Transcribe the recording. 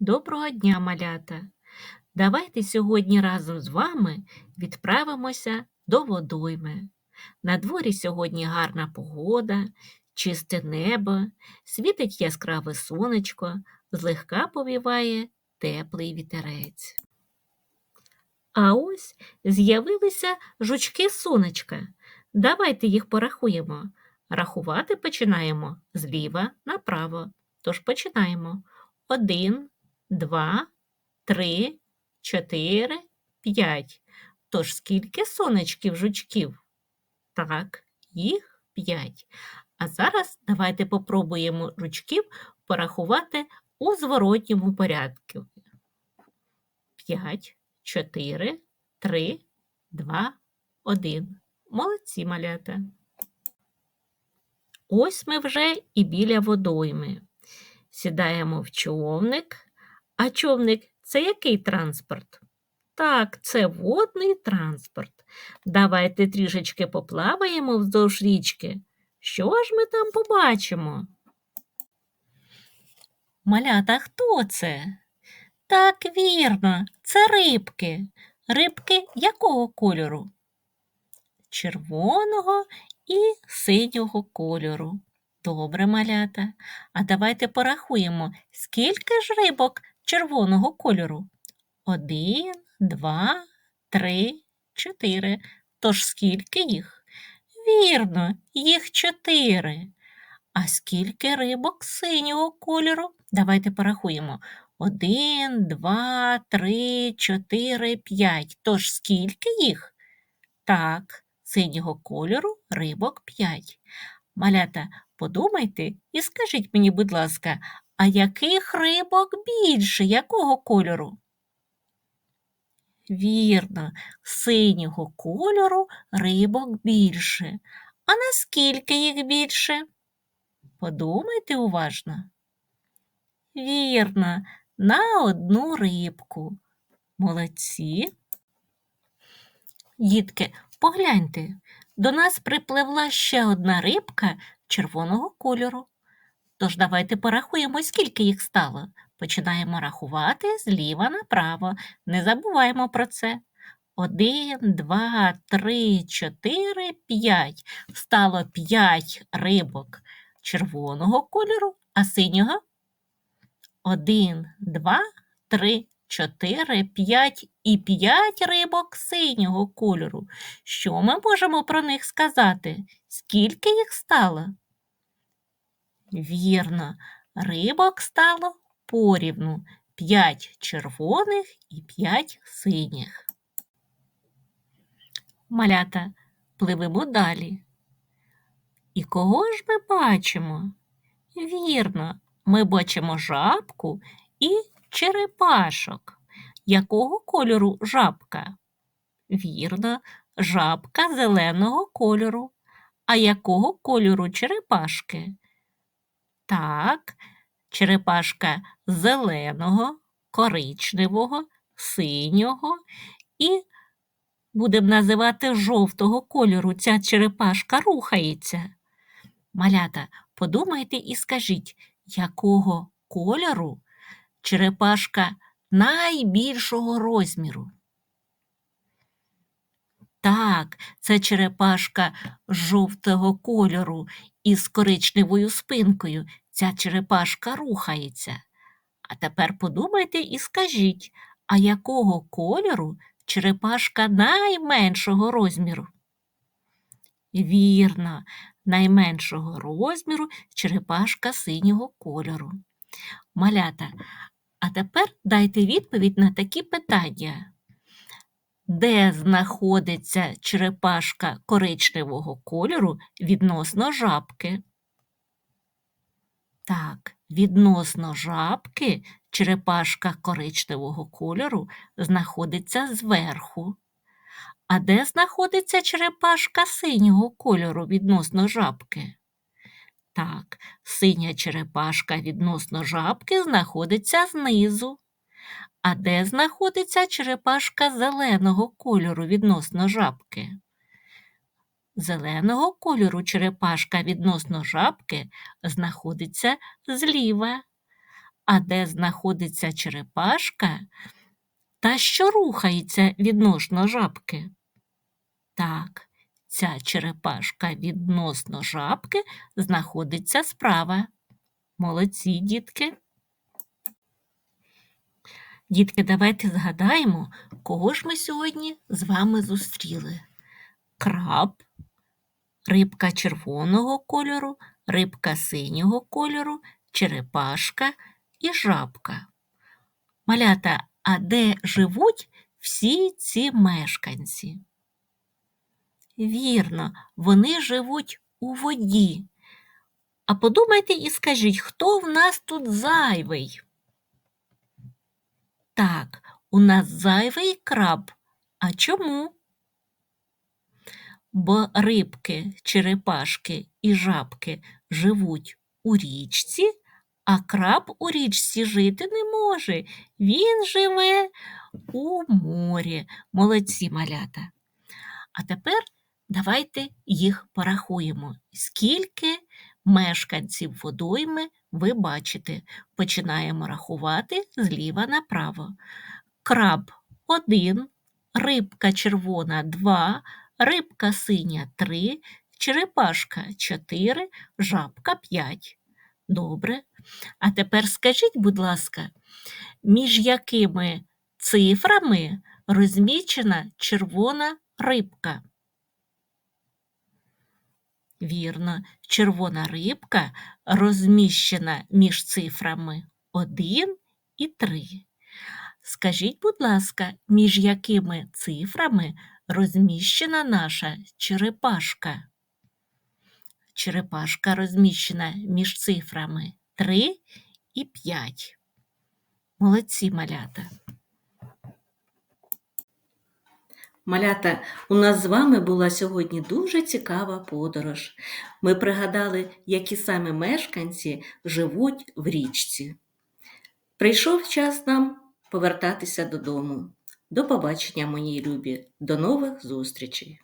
Доброго дня, малята! Давайте сьогодні разом з вами відправимося до водойми. На дворі сьогодні гарна погода, чисте небо, світить яскраве сонечко, злегка повіває теплий вітерець. А ось з'явилися жучки сонечка. Давайте їх порахуємо. Рахувати починаємо зліва направо. Тож починаємо. Один, два, три, чотири, п'ять. Тож скільки сонечків жучків? Так, їх п'ять. А зараз давайте попробуємо жучків порахувати у зворотньому порядку. П'ять, чотири, три, два, один. Молодці малята. Ось ми вже і біля водойми. Сідаємо в човник. А човник це який транспорт? Так, це водний транспорт. Давайте трішечки поплаваємо вздовж річки. Що ж ми там побачимо? Малята, хто це? Так, вірно, це рибки. Рибки якого кольору? Червоного і синього кольору. Добре, малята. А давайте порахуємо, скільки ж рибок червоного кольору? Один, два, три, чотири. Тож скільки їх? Вірно, їх чотири. А скільки рибок синього кольору? Давайте порахуємо. Один, два, три, чотири, п'ять. Тож скільки їх? Так, синього кольору рибок п'ять. Малята, подумайте і скажіть мені, будь ласка, а яких рибок більше, якого кольору? Вірно, синього кольору рибок більше. А наскільки їх більше? Подумайте уважно. Вірно, на одну рибку. Молодці. Дітки, погляньте, до нас припливла ще одна рибка червоного кольору. Тож давайте порахуємо, скільки їх стало. Починаємо рахувати зліва направо. Не забуваємо про це. Один, два, три, чотири, п'ять. Стало п'ять рибок червоного кольору, а синього. Один, два, три, чотири, п'ять і п'ять рибок синього кольору. Що ми можемо про них сказати? Скільки їх стало? Вірно, рибок стало порівну п'ять червоних і п'ять синіх. Малята пливемо далі. І кого ж ми бачимо? Вірно, ми бачимо жабку і черепашок. Якого кольору жабка? Вірно, жабка зеленого кольору. А якого кольору черепашки? Так, черепашка зеленого, коричневого, синього і, будемо називати жовтого кольору, ця черепашка рухається. Малята, подумайте і скажіть, якого кольору черепашка найбільшого розміру? Так, це черепашка жовтого кольору із коричневою спинкою. Ця черепашка рухається. А тепер подумайте і скажіть, а якого кольору черепашка найменшого розміру? Вірно, найменшого розміру черепашка синього кольору. Малята, а тепер дайте відповідь на такі питання. Де знаходиться черепашка коричневого кольору відносно жабки? Так, відносно жабки черепашка коричневого кольору знаходиться зверху. А де знаходиться черепашка синього кольору відносно жабки? Так, синя черепашка відносно жабки знаходиться знизу. А де знаходиться черепашка зеленого кольору відносно жабки? Зеленого кольору черепашка відносно жабки знаходиться зліва. А де знаходиться черепашка та що рухається відносно жабки? Так, ця черепашка відносно жабки знаходиться справа. Молодці, дітки. Дітки, давайте згадаємо, кого ж ми сьогодні з вами зустріли. Краб, рибка червоного кольору, рибка синього кольору, черепашка і жабка. Малята, а де живуть всі ці мешканці? Вірно, вони живуть у воді. А подумайте і скажіть, хто в нас тут зайвий? Так, у нас зайвий краб. А чому? Бо рибки, черепашки і жабки живуть у річці, а краб у річці жити не може. Він живе у морі. Молодці малята. А тепер давайте їх порахуємо. Скільки мешканців водойми ви бачите? Починаємо рахувати зліва направо. Краб 1, рибка червона 2, рибка синя 3, черепашка 4, жабка 5. Добре. А тепер скажіть, будь ласка, між якими цифрами розмічена червона рибка? Вірно, червона рибка розміщена між цифрами 1 і 3. Скажіть, будь ласка, між якими цифрами розміщена наша черепашка? Черепашка розміщена між цифрами 3 і 5. Молодці малята. Малята, у нас з вами була сьогодні дуже цікава подорож. Ми пригадали, які саме мешканці живуть в річці. Прийшов час нам повертатися додому. До побачення, мої любі, до нових зустрічей!